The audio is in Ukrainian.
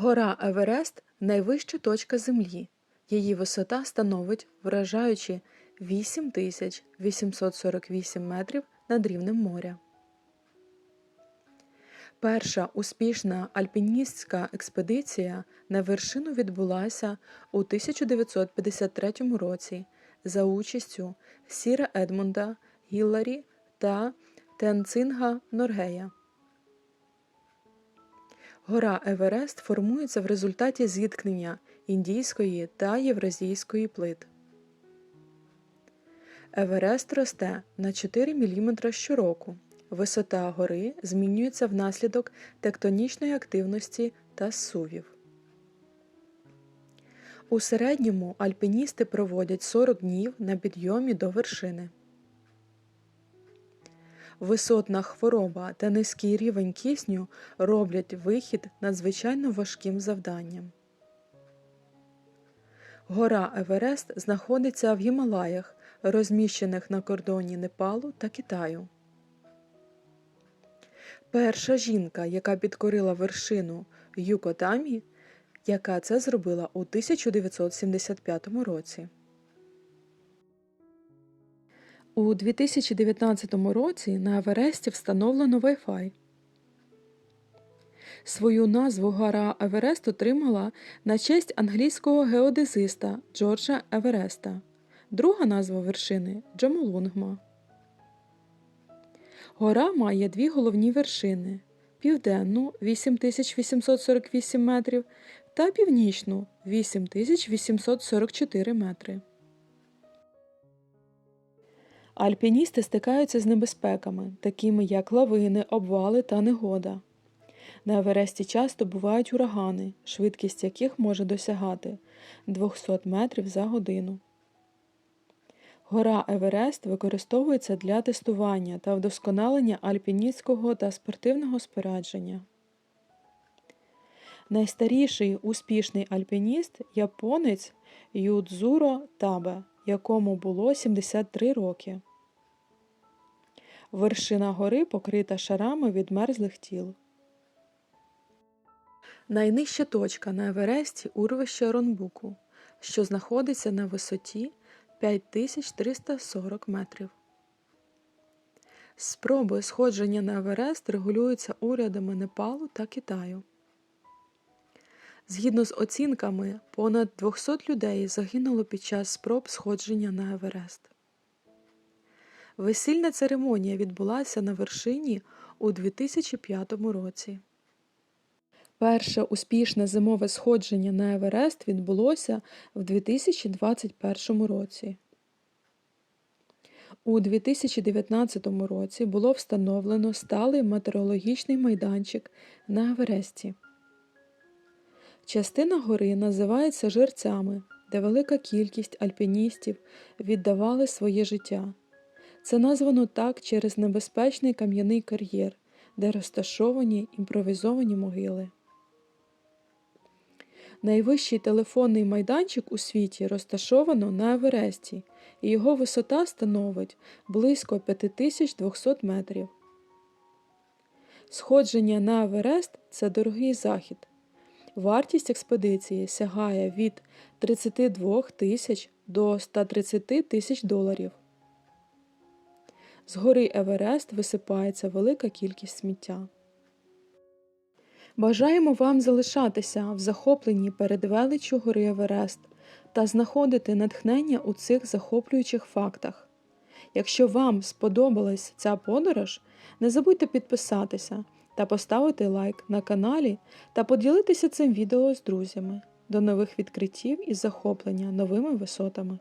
Гора Еверест найвища точка Землі. Її висота становить вражаючі 8848 метрів над рівнем моря. Перша успішна альпіністська експедиція на вершину відбулася у 1953 році за участю Сіра Едмунда, Гілларі та Тенцинга Норгея. Гора Еверест формується в результаті зіткнення індійської та євразійської плит. Еверест росте на 4 мм щороку. Висота гори змінюється внаслідок тектонічної активності та зсувів. У середньому альпіністи проводять 40 днів на підйомі до вершини. Висотна хвороба та низький рівень кисню роблять вихід надзвичайно важким завданням. Гора Еверест знаходиться в Гімалаях, розміщених на кордоні Непалу та Китаю. Перша жінка, яка підкорила вершину Юкотамі, яка це зробила у 1975 році. У 2019 році на Евересті встановлено Wi-Fi. Свою назву гора Еверест отримала на честь англійського геодезиста Джорджа Евереста. Друга назва вершини Джомолунгма. Гора має дві головні вершини південну 8848 метрів та північну 8844 метри. Альпіністи стикаються з небезпеками, такими як лавини, обвали та негода. На Евересті часто бувають урагани, швидкість яких може досягати 200 метрів за годину. Гора Еверест використовується для тестування та вдосконалення альпіністського та спортивного спорядження. Найстаріший успішний альпініст японець Юдзуро Табе, якому було 73 роки. Вершина гори покрита шарами відмерзлих тіл. Найнижча точка на Евересті урвище Ронбуку, що знаходиться на висоті 5340 метрів. Спроби сходження на Еверест регулюються урядами Непалу та Китаю. Згідно з оцінками, понад 200 людей загинуло під час спроб сходження на Еверест. Весільна церемонія відбулася на вершині у 2005 році. Перше успішне зимове сходження на Еверест відбулося в 2021 році. У 2019 році було встановлено сталий метеорологічний майданчик на Евересті. Частина гори називається жерцями, де велика кількість альпіністів віддавали своє життя. Це названо так через небезпечний кам'яний кар'єр, де розташовані імпровізовані могили. Найвищий телефонний майданчик у світі розташовано на Евересті, і його висота становить близько 5200 метрів. Сходження на Еверест це дорогий захід. Вартість експедиції сягає від 32 тисяч до 130 тисяч доларів. З гори Еверест висипається велика кількість сміття. Бажаємо вам залишатися в захопленні перед величчю гори Еверест та знаходити натхнення у цих захоплюючих фактах. Якщо вам сподобалась ця подорож, не забудьте підписатися та поставити лайк на каналі та поділитися цим відео з друзями. До нових відкриттів і захоплення новими висотами.